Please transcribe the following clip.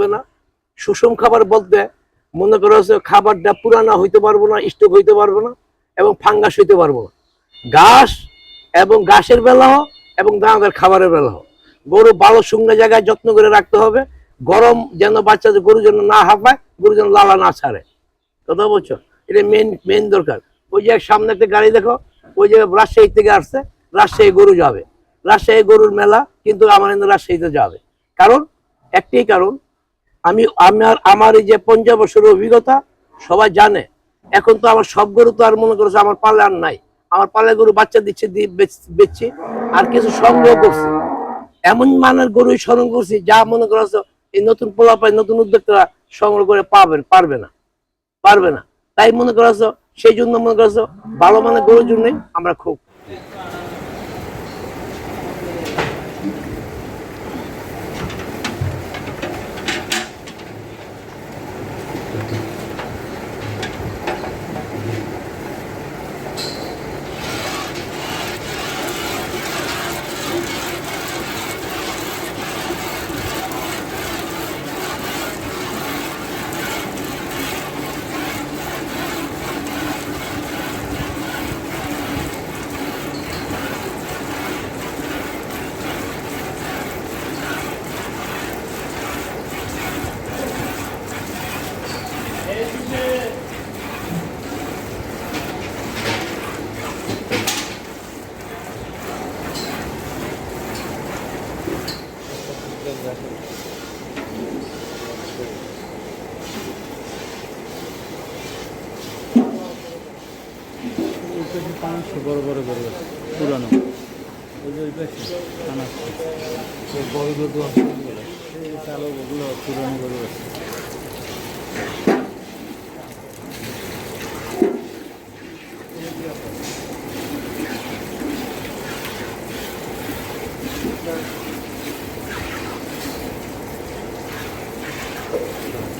পচবে না। সুষম খাবার বলতে মনে করো খাবারটা পুরানা হইতে পারব না, স্টোক হইতে পারব না এবং ফাঙ্গাস হইতে পারব না। ঘাস এবং ঘাসের বেলা হোক এবং দানাদার খাবারের বেলা হোক। গরু ভালো শুকনো জায়গায় যত্ন করে রাখতে হবে। গরম যেন বাচ্চাদের গরু যেন না হাঁপায়, গরু যেন লালা না ছাড়ে। কথা বলছো? এটা মেন মেন দরকার। ওই যে সামনে একটা গাড়ি দেখো, ওই যে রাজশাহী থেকে আসছে, রাজশাহী গরু যাবে। রাজশাহী গরুর মেলা কিন্তু আমার রাজশাহীতে যাবে। কারণ, একটাই কারণ আমি আমার আমার এই যে পঞ্চাশ বছরের অভিজ্ঞতা, সবাই জানে। এখন তো আমার সব গরু তো আর মনে করেছে আমার পালে আর নাই। আমার পালে গরু বাচ্চা দিচ্ছে বেচছি, আর কিছু সংগ্রহ করছি। এমন মানের গরু স্মরণ করছি, যা মনে করছ এই নতুন পোলাপাই নতুন উদ্যোক্তারা সংগ্রহ করে পাবেন, পারবে না। পারবে না। তাই মনে করছ সেই জন্য মনে করছ ভালো মানের গরুর জন্যই আমরা খুব ওই পাঁচশো বড় বড় গরু আছে, পুরানো। ওই যে ওই পাশে। বড় গরু আছে এই কালো ওগুলো পুরানো গরু